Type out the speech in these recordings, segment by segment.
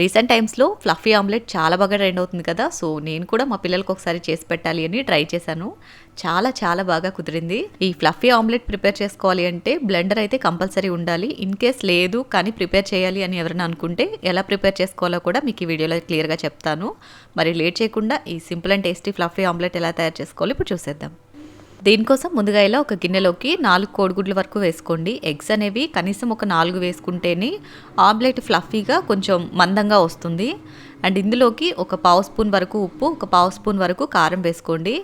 Recent టైమ్స్లో fluffy omelette చాలా బాగా ట్రెండ్ అవుతుంది కదా సో నేను కూడా మా పిల్లలకు ఒకసారి చేసి పెట్టాలి అని ట్రై చేశాను. చాలా చాలా బాగా కుదిరింది. ఈ ఫ్లఫీ ఆమ్లెట్ ప్రిపేర్ చేసుకోవాలి అంటే బ్లెండర్ అయితే కంపల్సరీ ఉండాలి. ఇన్ కేస్ లేదు కానీ ప్రిపేర్ చేయాలి అని ఎవరైనా అనుకుంటే ఎలా ప్రిపేర్ చేసుకోవాలో కూడా మీకు ఈ వీడియోలో క్లియర్గా చెప్తాను. మరి లేట్ చేయకుండా ఈ simple and tasty fluffy omelette ఎలా తయారు చేసుకోవాలి ఇప్పుడు చూసేద్దాం. దీనికోసం ముందుగా ఇలా ఒక గిన్నెలోకి నాలుగు కోడిగుడ్ల వరకు వేసుకోండి. ఎగ్స్ అనేవి కనీసం ఒక నాలుగు వేసుకుంటేనే ఆమ్లెట్ ఫ్లఫీగా కొంచెం మందంగా వస్తుంది. అండ్ ఇందులోకి ఒక పావు స్పూన్ వరకు ఉప్పు ఒక పావు స్పూన్ వరకు కారం వేసుకోండి.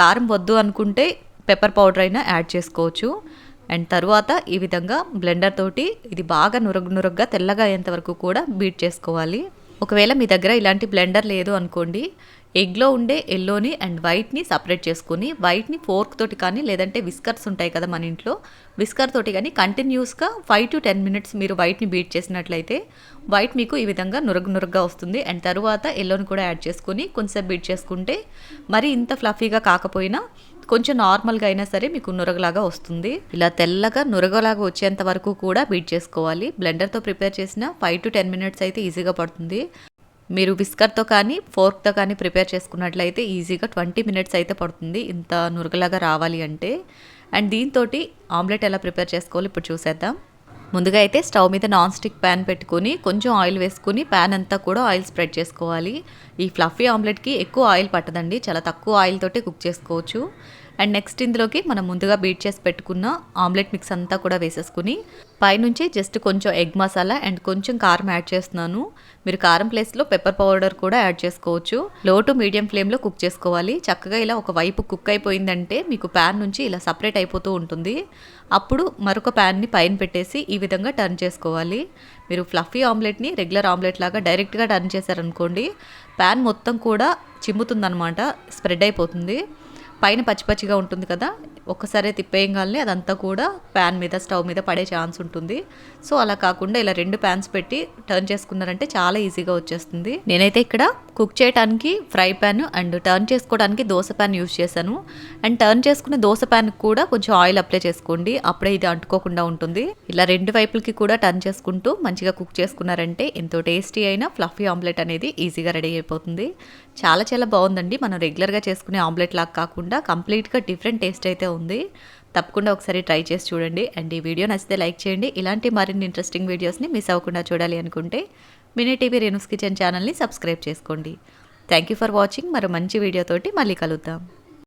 కారం వద్దు అనుకుంటే పెప్పర్ పౌడర్ అయినా యాడ్ చేసుకోవచ్చు. అండ్ తర్వాత ఈ విధంగా బ్లెండర్ తోటి ఇది బాగా నురగ నురగ్గా తెల్లగా అయ్యేంత వరకు కూడా బీట్ చేసుకోవాలి. ఒకవేళ మీ దగ్గర ఇలాంటి బ్లెండర్ లేదు అనుకోండి ఎగ్లో ఉండే ఎల్లోని అండ్ వైట్ని సపరేట్ చేసుకుని వైట్ని ఫోర్క్ తోటి కానీ లేదంటే విస్కర్స్ ఉంటాయి కదా మన ఇంట్లో విస్కర్ తోటి కానీ కంటిన్యూస్గా ఫైవ్ టు టెన్ మినిట్స్ మీరు వైట్ని బీట్ చేసినట్లయితే వైట్ మీకు ఈ విధంగా నురగ నురగ్గా వస్తుంది. అండ్ తర్వాత ఎల్లోని కూడా యాడ్ చేసుకుని కొంచెం బీట్ చేసుకుంటే మరి ఇంత ఫ్లఫీగా కాకపోయినా కొంచెం నార్మల్గా అయినా సరే మీకు నురగలాగా వస్తుంది. ఇలా తెల్లగా నురగలాగా వచ్చేంత వరకు కూడా బీట్ చేసుకోవాలి. బ్లెండర్తో ప్రిపేర్ చేసిన ఫైవ్ టు టెన్ మినిట్స్ అయితే ఈజీగా పడుతుంది. మీరు విస్కర్తో కానీ ఫోర్క్తో కానీ ప్రిపేర్ చేసుకున్నట్లయితే ఈజీగా ట్వంటీ మినిట్స్ అయితే పడుతుంది ఇంత నురగలాగా రావాలి అంటే. అండ్ దీంతో ఆమ్లెట్ ఎలా ప్రిపేర్ చేసుకోవాలి ఇప్పుడు చూసేద్దాం. ముందుగా అయితే స్టవ్ మీద నాన్ స్టిక్ ప్యాన్ పెట్టుకుని కొంచెం ఆయిల్ వేసుకుని ప్యాన్ అంతా కూడా ఆయిల్ స్ప్రెడ్ చేసుకోవాలి. ఈ ఫ్లఫీ ఆమ్లెట్కి ఎక్కువ ఆయిల్ పట్టదండి చాలా తక్కువ ఆయిల్ తోటి కుక్ చేసుకోవచ్చు. అండ్ నెక్స్ట్ ఇందులోకి మనం ముందుగా బీట్ చేసి పెట్టుకున్న ఆమ్లెట్ మిక్స్ అంతా కూడా వేసేసుకుని పైనుంచి జస్ట్ కొంచెం ఎగ్ మసాలా అండ్ కొంచెం కారం యాడ్ చేస్తున్నాను. మీరు కారం ప్లేస్లో పెప్పర్ పౌడర్ కూడా యాడ్ చేసుకోవచ్చు. లో టు మీడియం ఫ్లేమ్లో కుక్ చేసుకోవాలి. చక్కగా ఇలా ఒక వైపు కుక్ అయిపోయిందంటే మీకు ప్యాన్ నుంచి ఇలా సపరేట్ అయిపోతూ ఉంటుంది. అప్పుడు మరొక ప్యాన్ని పైన పెట్టేసి ఈ విధంగా టర్న్ చేసుకోవాలి. మీరు ఫ్లఫీ ఆమ్లెట్ని రెగ్యులర్ ఆమ్లెట్ లాగా డైరెక్ట్గా టర్న్ చేశారనుకోండి ప్యాన్ మొత్తం కూడా చిమ్ముతుందనమాట స్ప్రెడ్ అయిపోతుంది. పైన పచ్చి పచ్చిగా ఉంటుంది కదా ఒక్కసారి తిప్పేయగానే అదంతా కూడా ప్యాన్ మీద స్టవ్ మీద పడే ఛాన్స్ ఉంటుంది. సో అలా కాకుండా ఇలా రెండు ప్యాన్స్ పెట్టి టర్న్ చేసుకున్నారంటే చాలా ఈజీగా వచ్చేస్తుంది. నేనైతే ఇక్కడ కుక్ చేయడానికి ఫ్రై ప్యాన్ అండ్ టర్న్ చేసుకోవడానికి దోశ ప్యాన్ యూస్ చేశాను. అండ్ టర్న్ చేసుకునే దోశ ప్యాన్ కూడా కొంచెం ఆయిల్ అప్లై చేసుకోండి. అప్పుడే ఇది అంటుకోకుండా ఉంటుంది. ఇలా రెండు వైపులకి కూడా టర్న్ చేసుకుంటూ మంచిగా కుక్ చేసుకున్నారంటే ఎంతో టేస్టీ అయిన ఫ్లఫీ ఆమ్లెట్ అనేది ఈజీగా రెడీ అయిపోతుంది. చాలా చాలా బాగుందండి. మనం రెగ్యులర్గా చేసుకునే ఆమ్లెట్ లాగా కాకుండా కంప్లీట్గా డిఫరెంట్ టేస్ట్ అయితే ఉంది. తప్పకుండా ఒకసారి ట్రై చేసి చూడండి. అండ్ ఈ వీడియో నచ్చితే లైక్ చేయండి. ఇలాంటి మరిన్ని ఇంట్రెస్టింగ్ వీడియోస్ని మిస్ అవ్వకుండా చూడాలి అనుకుంటే మినీ టీవీ రేణుస్ కిచెన్ ఛానల్ని సబ్స్క్రైబ్ చేసుకోండి. Thank you for watching. మరో మంచి వీడియోతోటి మళ్ళీ కలుద్దాం.